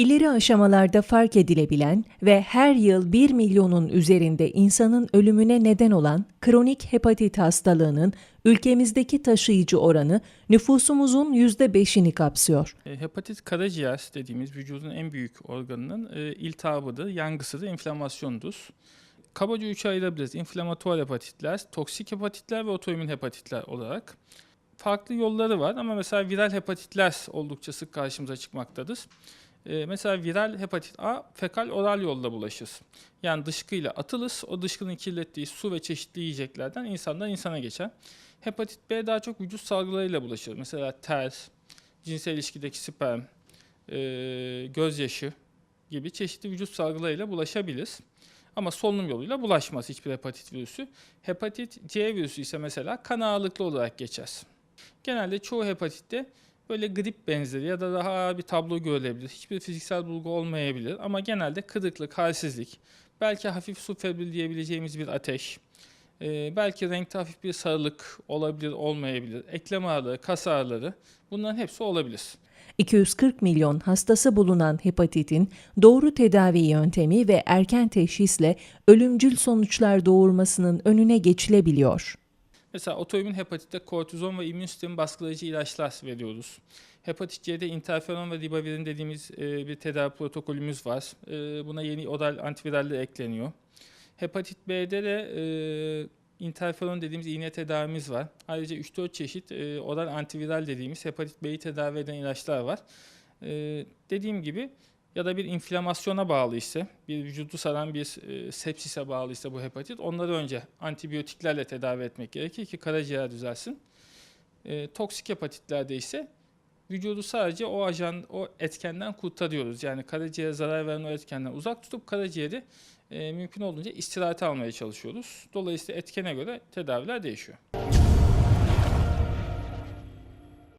İleri aşamalarda fark edilebilen ve her yıl 1 milyonun üzerinde insanın ölümüne neden olan kronik hepatit hastalığının ülkemizdeki taşıyıcı oranı nüfusumuzun %5'ini kapsıyor. E, Hepatit karaciğer dediğimiz vücudun en büyük organının e, iltihabıdır, yangısıdır, inflamasyondur. Kabaca üçe ayırabiliriz. İnflamatuar hepatitler, toksik hepatitler ve otoimmün hepatitler olarak. Farklı yolları var ama mesela viral hepatitler oldukça sık karşımıza çıkmaktadır. E, mesela viral hepatit A fekal oral yolla bulaşır. Yani dışkıyla atılır. O dışkının kirlettiği su ve çeşitli yiyeceklerden insandan insana geçer. Hepatit B daha çok vücut salgılarıyla bulaşır. Mesela ter, cinsel ilişkideki sperm, e, gözyaşı gibi çeşitli vücut salgılarıyla bulaşabilir. Ama solunum yoluyla bulaşmaz hiçbir hepatit virüsü. Hepatit C virüsü ise mesela kan ağırlıklı olarak geçer. Genelde çoğu hepatitte böyle grip benzeri ya da daha bir tablo görülebilir. Hiçbir fiziksel bulgu olmayabilir ama genelde kırıklık, halsizlik, belki hafif su febril diyebileceğimiz bir ateş, e, belki renkte hafif bir sarılık olabilir, olmayabilir, eklem ağrıları, kas ağrıları bunların hepsi olabilir. 240 milyon hastası bulunan hepatitin doğru tedavi yöntemi ve erken teşhisle ölümcül sonuçlar doğurmasının önüne geçilebiliyor. Mesela otoimmün hepatitte kortizon ve immün sistemi baskılayıcı ilaçlar veriyoruz. Hepatit C'de interferon ve ribavirin dediğimiz e, bir tedavi protokolümüz var. E, buna yeni oral antiviraller ekleniyor. Hepatit B'de de e, interferon dediğimiz iğne tedavimiz var. Ayrıca 3-4 çeşit e, oral antiviral dediğimiz hepatit B'yi tedavi eden ilaçlar var. E, dediğim gibi ya da bir inflamasyona bağlı ise, bir vücudu saran bir e, sepsise bağlı ise bu hepatit, onları önce antibiyotiklerle tedavi etmek gerekir ki karaciğer düzelsin. E, toksik hepatitlerde ise vücudu sadece o ajan, o etkenden kurtarıyoruz. Yani karaciğere zarar veren o etkenden uzak tutup karaciğeri e, mümkün olduğunca istirahate almaya çalışıyoruz. Dolayısıyla etkene göre tedaviler değişiyor.